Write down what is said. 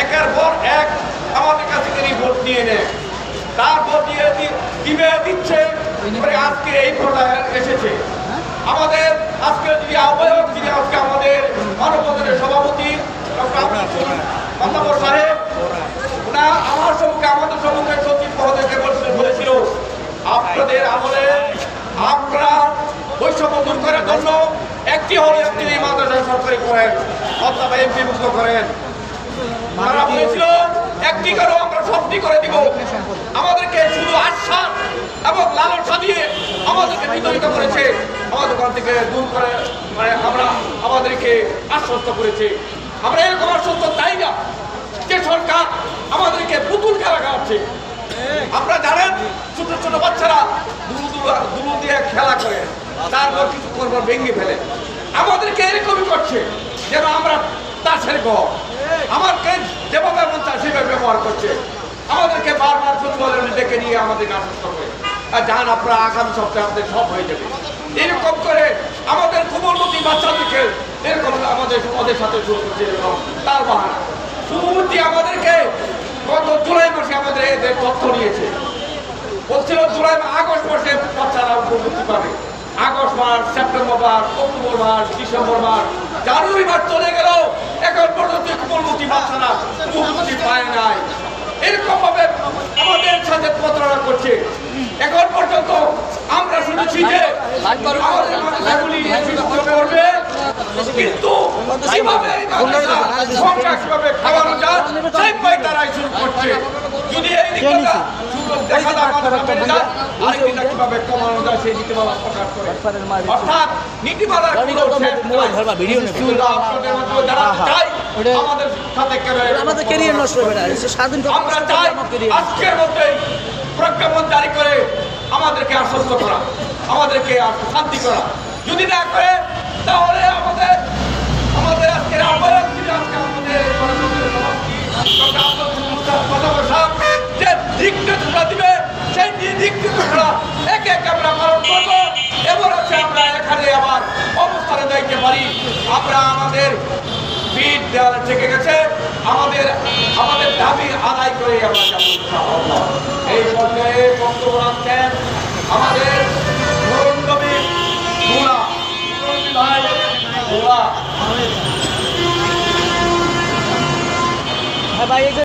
একের পর এক আমাদের কাছে থেকে ভোট নিয়ে নেয় তারপর দিয়ে দিবে, দিচ্ছে। আজকে এই পর্যায়ে এসেছে। আমাদের আজকে যদি আহ্বায়ক, যিনি আজকে আমাদের মানববন্ধনের সভাপতি, ডক্টর সাহেব ওনা আমার সম্মুখে, আমাদের সম্মুখে সচিব মহোদয়কে বলছিল- আপনাদের আমলে আপনারা বৈষম্য দূর করার জন্য একটি হলো একটি এই মাদ্রাসা সরকারি করেন, অথবা এমপি মুক্ত করেন। তারা বলেছিল একটি করে আমরা সবটি করে দিব। আমাদেরকে শুধু আশ্বাস এবং লালসা দিয়ে আমাদেরকে বিতরিত করেছে। আমাদের ঘর থেকে দূর করে মানে আমরা আমাদেরকে আশ্বস্ত করেছে। আমরা এরকম আশ্বস্ত চাই না? যে সরকার আমাদেরকে পুতুল খেলা খাওয়াচ্ছে। আপনারা জানেন, ছোট ছোট বাচ্চারা দুলু দুলু দিয়ে খেলা করে। তারপর কিছু করবার ভেঙে ফেলে। আমাদেরকে এরকমই করছে, যেন আমরা তাসের ঘর আমাকে যেভাবে মন চায় ব্যবহার করছে। আমাদেরকে বারবার ফুটবলের ডেকে নিয়ে আমাদেরকে আশ্বস্ত করে আর যান আপনারা আগামী সপ্তাহে আমাদের সব হয়ে যাবে। এরকম করে আমাদের কোমলমতি বাচ্চাদেরকে এরকম আমাদের ওদের সাথে শুরু তার বাহানা। শুভমূর্তি আমাদেরকে গত জুলাই মাসে আমাদের এদের তথ্য নিয়েছে বলছিল জুলাই আগস্ট মাসে বাচ্চারা উপবৃত্তি পাবে আগস্ট মাস, সেপ্টেম্বর মাস, অক্টোবর মাস, ডিসেম্বর মাস, জানুয়ারি মাস চলে গেল। এখন পর্যন্ত উপবৃত্তি বাচ্চারা উপবৃত্তি পায় নাই এরকম ভাবে আমাদের সাথে প্রতারণা করছে। এখন পর্যন্ত আমরা শুনেছি যে আমাদের মাদ্রাসাগুলি নিয়োজিত করবে। কিন্তু কীভাবে সংখ্যা কীভাবে খাওয়ানো যায় সেই পাই তারাই শুরু করছে। যদি এই দিকটা দেখা যায় মাদ্রাসা বেড়ে যায় আরেকদিনটা কীভাবে কমানো যায় সেই নীতিমালা প্রকাশ করে। অর্থাৎ আপনাদের যারা চাই আমাদের ক্যারিয়ার নষ্ট হবে না। স্বাধীন আমরা চাই আজকের মধ্যেই প্রজ্ঞাপন জারি করে আমাদেরকে আশ্বস্ত করা আমাদেরকে শান্তি করা। যদি না করে তাহলে আমাদের আমাদের আজকের আজকে আমাদের মাদাবর সাহেব, যে দিক নির্দেশনা দিবে সেই দিক নির্দেশনা একে একে আমরা পালন করব। এবার আমরা এখানে আবার অবস্থানে যাইতে পারি। আমরা আমাদের পিঠ থেকে গেছে। আমাদের আমাদের দাবি আদায় করে এই পর্যায়ে বক্তব্য রাখছেন আমাদের নবী মুলা মুলা ভাই